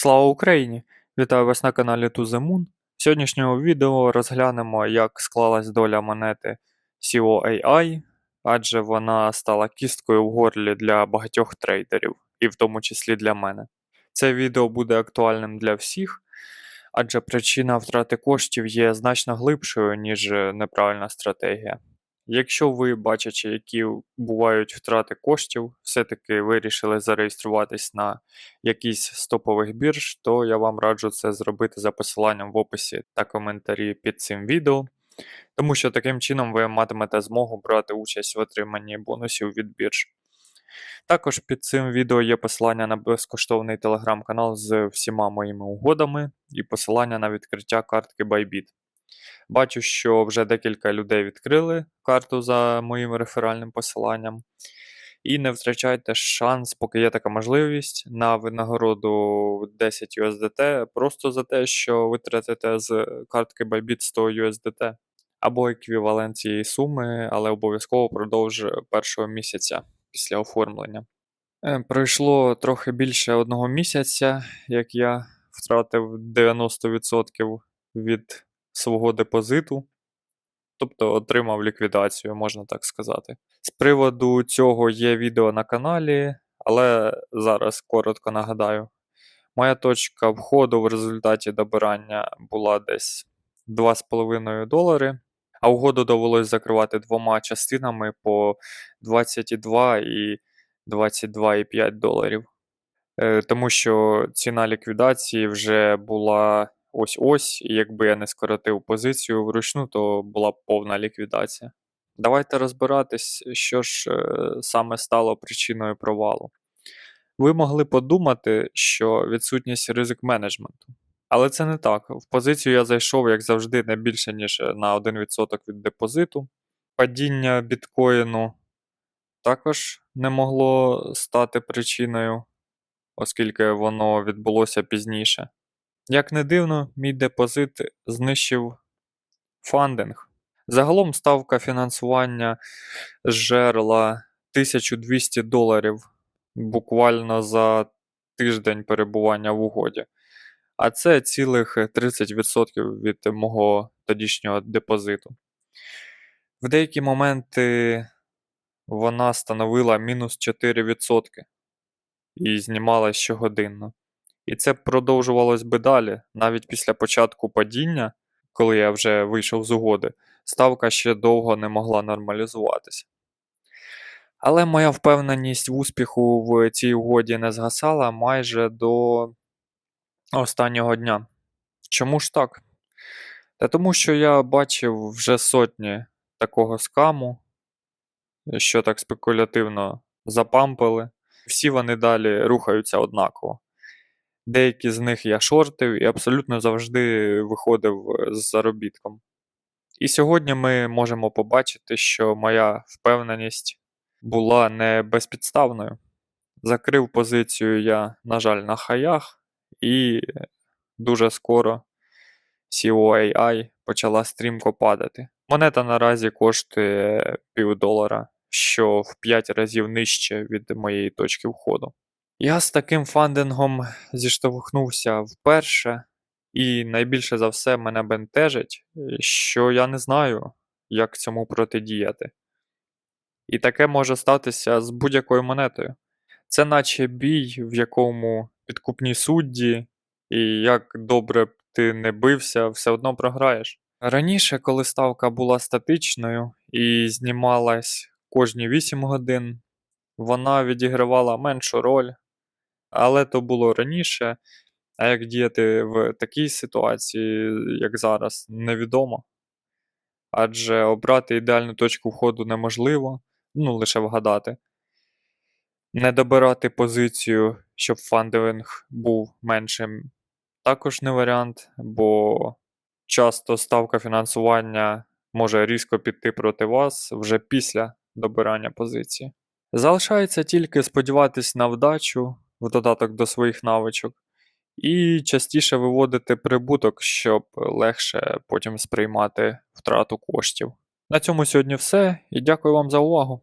Слава Україні! Вітаю вас на каналі Moon. В сьогоднішньому відео розглянемо, як склалась доля монети COAI, адже вона стала кісткою в горлі для багатьох трейдерів, і в тому числі для мене. Це відео буде актуальним для всіх, адже причина втрати коштів є значно глибшою, ніж неправильна стратегія. Якщо ви, бачачи, які бувають втрати коштів, все-таки вирішили зареєструватись на якийсь з топових бірж, то я вам раджу це зробити за посиланням в описі та коментарі під цим відео, тому що таким чином ви матимете змогу брати участь в отриманні бонусів від бірж. Також під цим відео є посилання на безкоштовний телеграм-канал з всіма моїми угодами і посилання на відкриття картки Bybit. Бачу, що вже декілька людей відкрили карту за моїм реферальним посиланням. І не втрачайте шанс, поки є така можливість, на винагороду 10 USDT просто за те, що ви тратите з картки Bybit 100 USDT або еквівалент цієї суми, але обов'язково впродовж першого місяця після оформлення. Е, Пройшло трохи більше одного місяця, як я втратив 90% від свого депозиту, тобто отримав ліквідацію, можна так сказати. З приводу цього є відео на каналі, але зараз коротко нагадаю. Моя точка входу в результаті добирання була десь 2,5 долари, а угоду довелось закривати двома частинами по 22 і 22,5 доларів. Е, Тому що ціна ліквідації вже була ось-ось, якби я не скоротив позицію вручну, то була б повна ліквідація. Давайте розбиратись, що ж е, саме стало причиною провалу. Ви могли подумати, що відсутність ризик менеджменту. Але це не так. В позицію я зайшов, як завжди, не більше, ніж на 1% від депозиту. Падіння біткоїну також не могло стати причиною, оскільки воно відбулося пізніше. Як не дивно, мій депозит знищив фандинг. Загалом ставка фінансування жерла 1200 доларів буквально за тиждень перебування в угоді. А це цілих 30% від мого тодішнього депозиту. В деякі моменти вона становила мінус 4% і знімалась щогодинно. І це продовжувалось би далі, навіть після початку падіння, коли я вже вийшов з угоди, ставка ще довго не могла нормалізуватися. Але моя впевненість в успіху в цій угоді не згасала майже до останнього дня. Чому ж так? Та тому, що я бачив вже сотні такого скаму, що так спекулятивно запампили. Всі вони далі рухаються однаково. Деякі з них я шортив і абсолютно завжди виходив з заробітком. І сьогодні ми можемо побачити, що моя впевненість була не безпідставною. Закрив позицію я, на жаль, на хаях, і дуже скоро COAI почала стрімко падати. Монета наразі коштує півдолара, що в 5 разів нижче від моєї точки входу. Я з таким фандингом зіштовхнувся вперше, і найбільше за все мене бентежить, що я не знаю, як цьому протидіяти. І таке може статися з будь-якою монетою. Це наче бій, в якому підкупні судді, і як добре б ти не бився, все одно програєш. Раніше, коли ставка була статичною і знімалась кожні 8 годин, вона відігравала меншу роль, але то було раніше. А як діяти в такій ситуації, як зараз, невідомо. Адже обрати ідеальну точку входу неможливо, ну лише вгадати. Не добирати позицію, щоб фандинг був меншим, також не варіант, бо часто ставка фінансування може різко піти проти вас вже після добирання позиції. Залишається тільки сподіватись на вдачу в додаток до своїх навичок, і частіше виводити прибуток, щоб легше потім сприймати втрату коштів. На цьому сьогодні все, і дякую вам за увагу.